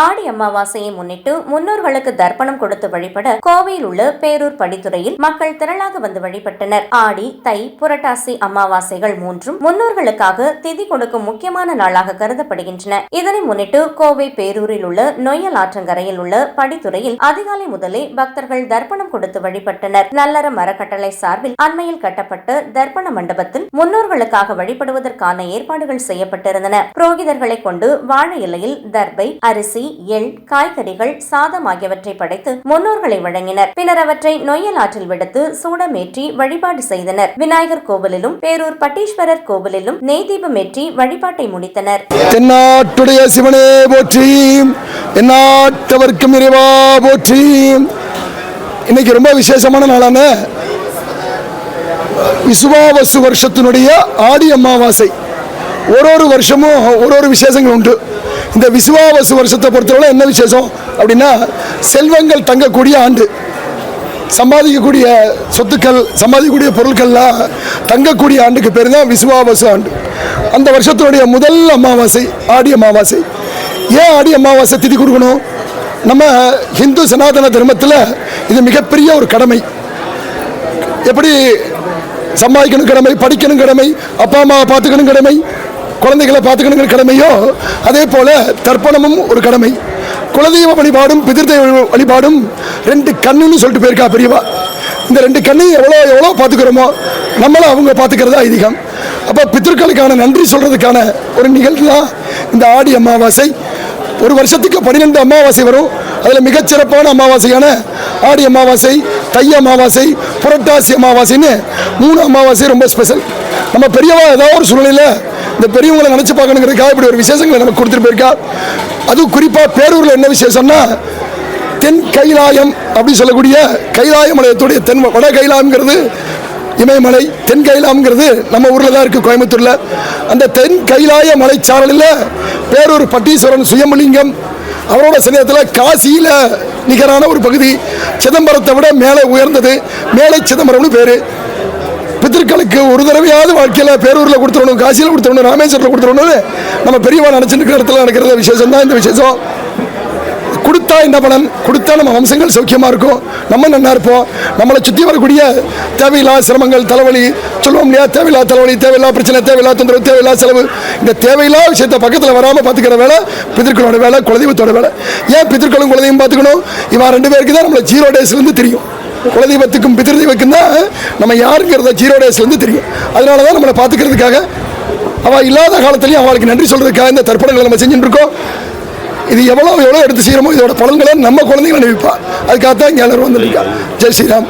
ஆடி அமாவாசையை முன்னிட்டு முன்னோர்களுக்கு தர்ப்பணம் கொடுத்து வழிபட கோவையில் உள்ள பேரூர் படித்துறையில் மக்கள் திரளாக வந்து வழிபட்டனர். ஆடி தை புரட்டாசி அமாவாசைகள் மூன்றும் முன்னோர்களுக்காக திதி கொடுக்கும் முக்கியமான நாளாக கருதப்படுகின்றன. இதனை முன்னிட்டு கோவை பேரூரில் உள்ள நொய்யல் ஆற்றங்கரையில் உள்ள படித்துறையில் அதிகாலை முதலே பக்தர்கள் தர்ப்பணம் கொடுத்து வழிபட்டனர். நல்லற மரக்கட்டளை சார்பில் அண்மையில் கட்டப்பட்ட தர்ப்பண மண்டபத்தில் முன்னோர்களுக்காக வழிபடுவதற்கான ஏற்பாடுகள் செய்யப்பட்டிருந்தன. புரோகிதர்களை கொண்டு வாழை இலையில் தர்பை அரிசி அரிசி எள் காய்கறிகள் சாதம் ஆகியவற்றை படைத்து முன்னோர்களை வழங்கினர். பின்னர் அவற்றை நொய்யல் ஆற்றில் விடுத்து சூடமேற்றி வழிபாடு செய்தனர். விநாயகர் கோவிலிலும் பேரூர் பட்டீஸ்வரர் கோவிலிலும் நெய் ஏற்றி வழிபாட்டை முடித்தனர். தென்னாட்டுடைய சிவனே போற்றி எந்நாட்டவர்க்கும் இறைவா போற்றி. இன்னைக்கு ரொம்ப விசேஷமான நாளான விசுவாவசு வருஷத்தினுடைய ஆடி அமாவாசை. ஒரு ஒரு வருஷமும் ஒரு ஒரு விசேஷங்கள் உண்டு. இந்த விசுவாவசு வருஷத்தை பொறுத்தவரை என்ன விசேஷம்? அப்படின்னா செல்வங்கள் தங்கக்கூடிய ஆண்டு. சம்பாதிக்கக்கூடிய சொத்துக்கள் சம்பாதிக்கக்கூடிய பொருட்கள்லாம் தங்கக்கூடிய ஆண்டுக்கு பேர் தான் விசுவாவசு ஆண்டு. அந்த வருஷத்தினுடைய முதல் அமாவாசை ஆடி அமாவாசை. ஏன் ஆடி அமாவாசை திதி கொடுக்கணும்? நம்ம ஹிந்து சனாதன தர்மத்தில் இது மிகப்பெரிய ஒரு கடமை. எப்படி சம்பாதிக்கணும் கடமை படிக்கணும் கடமை அப்பா அம்மாவை பார்த்துக்கணும் கடமை குழந்தைகளை பார்த்துக்கணுங்கிற கடமையோ அதே போல தர்ப்பணமும் ஒரு கடமை. குலதெய்வ வழிபாடும் பிதிர்தெய்வ வழிபாடும் ரெண்டு கண்ணுன்னு சொல்லிட்டு போயிருக்கா பெரியவா. இந்த ரெண்டு கண்ணையும் எவ்வளோ எவ்வளோ பார்த்துக்கிறோமோ நம்மளும் அவங்க பார்த்துக்கிறது ஐதீகம். அப்போ பித்திருக்களுக்கான நன்றி சொல்கிறதுக்கான ஒரு நிகழ்வு தான் இந்த ஆடி அமாவாசை. ஒரு வருஷத்துக்கு பன்னிரெண்டு அமாவாசை வரும். அதில் மிகச்சிறப்பான அமாவாசையான ஆடி அமாவாசை தை அமாவாசை புரட்டாசி அமாவாசைன்னு மூணு அமாவாசை ரொம்ப ஸ்பெஷல் நம்ம பெரியவா ஏதாவது ஒரு சூழ்நிலையில் இந்த பெரியவங்களை நினச்சி பார்க்கணுங்கிறதுக்காக இப்படி ஒரு விசேஷங்களை நமக்கு கொடுத்துட்டு போயிருக்கா? அதுவும் குறிப்பாக பேரூரில் என்ன விசேஷம்னா தென் கைலாயம் அப்படின்னு சொல்லக்கூடிய கைலாய மலையத்துடைய தென் வட கைலாயங்கிறது இமயமலை தென் கைலாம்ங்கிறது நம்ம ஊரில் தான் இருக்குது கோயம்புத்தூரில். அந்த தென் கைலாய மலைச்சாரலில் பேரூர் பட்டீஸ்வரன் சுயமலிங்கம் அவரோட சமயத்தில் காசியில் நிகரான ஒரு பகுதி. சிதம்பரத்தை விட மேலே உயர்ந்தது. மேலை சிதம்பரம்னு பேர். பித்திருக்களுக்கு ஒரு தடவையாவது வாழ்க்கையில் பேரூரில் கொடுத்துடணும் காசியில் கொடுத்துடணும் ராமேஸ்வரத்தில் கொடுத்துடணும்னு நம்ம பெரியவா நினச்சிட்டு இடத்துல நடக்கிற விசேஷம் தான் இந்த விசேஷம். கொடுத்தா என்ன பலன்? கொடுத்தா நம்ம வம்சங்கள் சௌக்கியமாக இருக்கும். நம்ம நல்லா இருப்போம். நம்மளை சுற்றி வரக்கூடிய தேவையில்லா சிரமங்கள் தலைவலி சொல்லுவோம் இல்லையா? தேவையில்லா தலைவலி தேவையில்லா பிரச்சனை தேவையில்லா தொந்தரவு தேவையில்லா செலவு. இந்த தேவையில்லா விஷயத்தை பக்கத்தில் வராமல் பார்த்துக்கிற வேலை பித்திருக்களோட வேலை குலதெய்வத்தோட வேலை. ஏன் பிதற்களும் குலதெய்வம் பார்த்துக்கணும் இவன் ரெண்டு பேருக்கு தான் நம்மளை ஜீரோ டேஸ்லேருந்து தெரியும். குலதெய்வத்துக்கும் பிதிர்தெய்வத்துக்கும் தான் நம்ம யாருங்கிறத ஜீரோ டேஸ்லேருந்து தெரியும். அதனால தான் நம்மளை பார்த்துக்கிறதுக்காக அவள் இல்லாத காலத்துலேயும் அவளுக்கு நன்றி சொல்கிறதுக்காக இந்த தர்ப்பணங்களை நம்ம செஞ்சுட்டு இருக்கோம் இது எவ்வளோ எவ்வளோ எடுத்து செய்கிறோமோ இதோட பலன்களை நம்ம குழந்தைங்களை அனுப்பிப்பா அதுக்காக தான் இங்கே எல்லாரும் வந்துருக்கா ஜெய் ஸ்ரீராம்.